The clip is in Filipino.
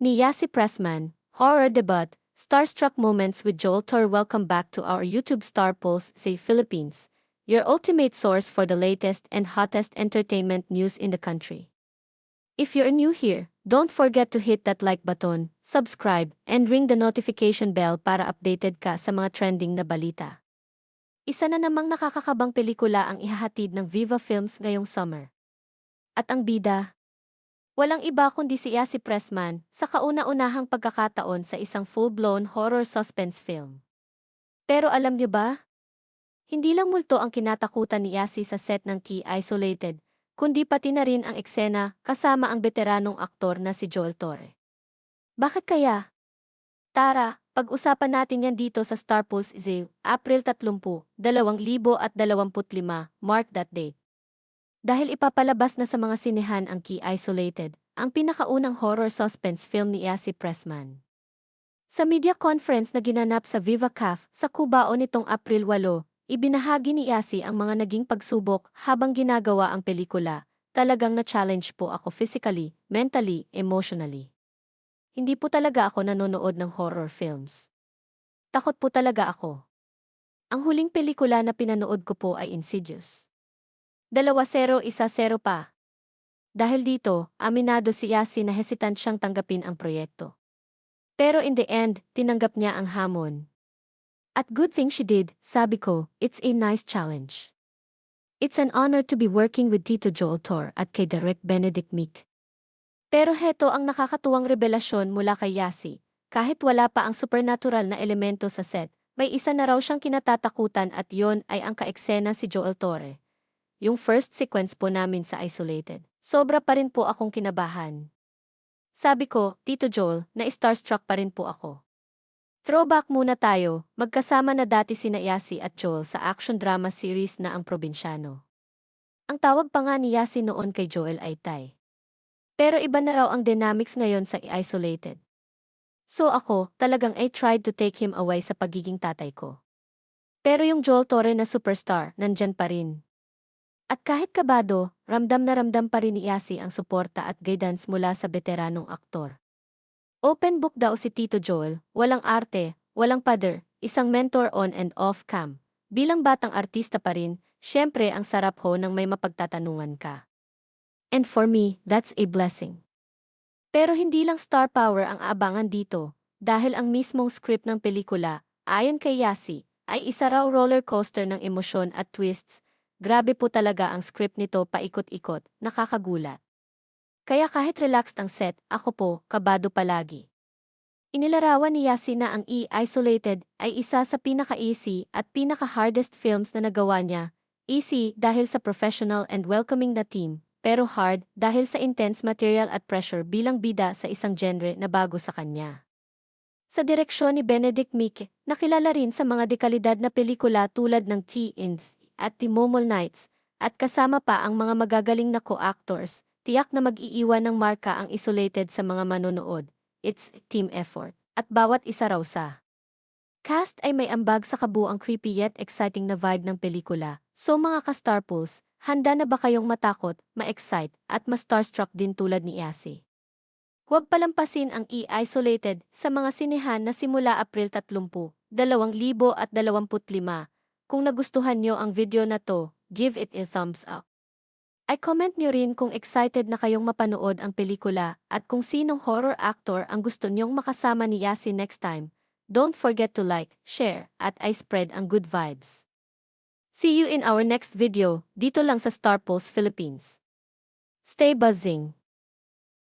Ni Yasi Pressman, Horror Debut, Starstruck Moments with Joel Tor Welcome back to our YouTube Star Pulse, say Philippines, your ultimate source for the latest and hottest entertainment news in the country. If you're new here, don't forget to hit that like button, subscribe, and ring the notification bell para updated ka sa mga trending na balita. Isa na namang nakakakabang pelikula ang ihahatid ng Viva Films ngayong summer. At ang bida, walang iba kundi si Yasi Pressman sa kauna-unahang pagkakataon sa isang full-blown horror suspense film. Pero alam niyo ba? Hindi lang multo ang kinatakutan ni Yasi sa set ng Key Isolated, kundi pati na rin ang eksena kasama ang veteranong aktor na si Joel Torre. Bakit kaya? Tara, pag-usapan natin yan dito sa Star Pulse Z, April 30, 2025, mark that date. Dahil ipapalabas na sa mga sinehan ang Key Isolated, ang pinakaunang horror suspense film ni Yasi Pressman. Sa media conference na ginanap sa Viva Caf sa Cubao nitong April 8, ibinahagi ni Yasi ang mga naging pagsubok habang ginagawa ang pelikula. Talagang na-challenge po ako physically, mentally, emotionally. Hindi po talaga ako nanonood ng horror films. Takot po talaga ako. Ang huling pelikula na pinanood ko po ay Insidious. 2-0-1-0 pa. Dahil dito, aminado si Yasi na hesitant siyang tanggapin ang proyekto. Pero in the end, tinanggap niya ang hamon. At good thing she did, sabi ko, it's a nice challenge. It's an honor to be working with Tito Joel Tor at kay Direk Benedict Meek. Pero heto ang nakakatuwang revelasyon mula kay Yasi. Kahit wala pa ang supernatural na elemento sa set, may isa na raw siyang kinatatakutan at yon ay ang kaeksena si Joel Torre. Yung first sequence po namin sa Isolated. Sobra pa rin po akong kinabahan. Sabi ko, Tito Joel, na starstruck pa rin po ako. Throwback muna tayo, magkasama na dati sina Yasi at Joel sa action drama series na Ang Probinsyano. Ang tawag pa nga ni Yasi noon kay Joel ay Tay. Pero iba na raw ang dynamics ngayon sa Isolated. So ako, talagang I tried to take him away sa pagiging tatay ko. Pero yung Joel Torre na superstar, nandyan pa rin. At kahit kabado, ramdam na ramdam pa rin ni Yasi ang suporta at guidance mula sa veteranong aktor. Open book daw si Tito Joel, walang arte, walang pader, isang mentor on and off cam. Bilang batang artista pa rin, syempre ang sarap ho ng may mapagtatanungan ka. And for me, that's a blessing. Pero hindi lang star power ang aabangan dito, dahil ang mismong script ng pelikula, ayon kay Yasi, ay isa raw roller coaster ng emosyon at twists, Grabe po talaga ang script nito paikot-ikot, nakakagulat. Kaya kahit relaxed ang set, ako po, kabado palagi. Inilarawan ni Yasi na ang E-Isolated ay isa sa pinaka-easy at pinaka-hardest films na nagawa niya. Easy dahil sa professional and welcoming na team, pero hard dahil sa intense material at pressure bilang bida sa isang genre na bago sa kanya. Sa direksyon ni Benedict Mike, nakilala rin sa mga dekalidad na pelikula tulad ng T-Inth, at Timomol Nights, at kasama pa ang mga magagaling na co-actors, tiyak na mag-iiwan ng marka ang isolated sa mga manonood. It's team effort, at bawat isa raw sa cast ay may ambag sa kabuang creepy yet exciting na vibe ng pelikula. So mga ka-Star Pulse, handa na ba kayong matakot, ma-excite, at ma-starstruck din tulad ni Yasi? Huwag palampasin ang E-Isolated sa mga sinehan na simula April 30, 2025 kung nagustuhan nyo ang video na to, give it a thumbs up. I comment nyo rin kung excited na kayong mapanood ang pelikula at kung sinong horror actor ang gusto nyong makasama ni Yasi next time. Don't forget to like, share, at I spread ang good vibes. See you in our next video, dito lang sa Star Pulse Philippines. Stay buzzing!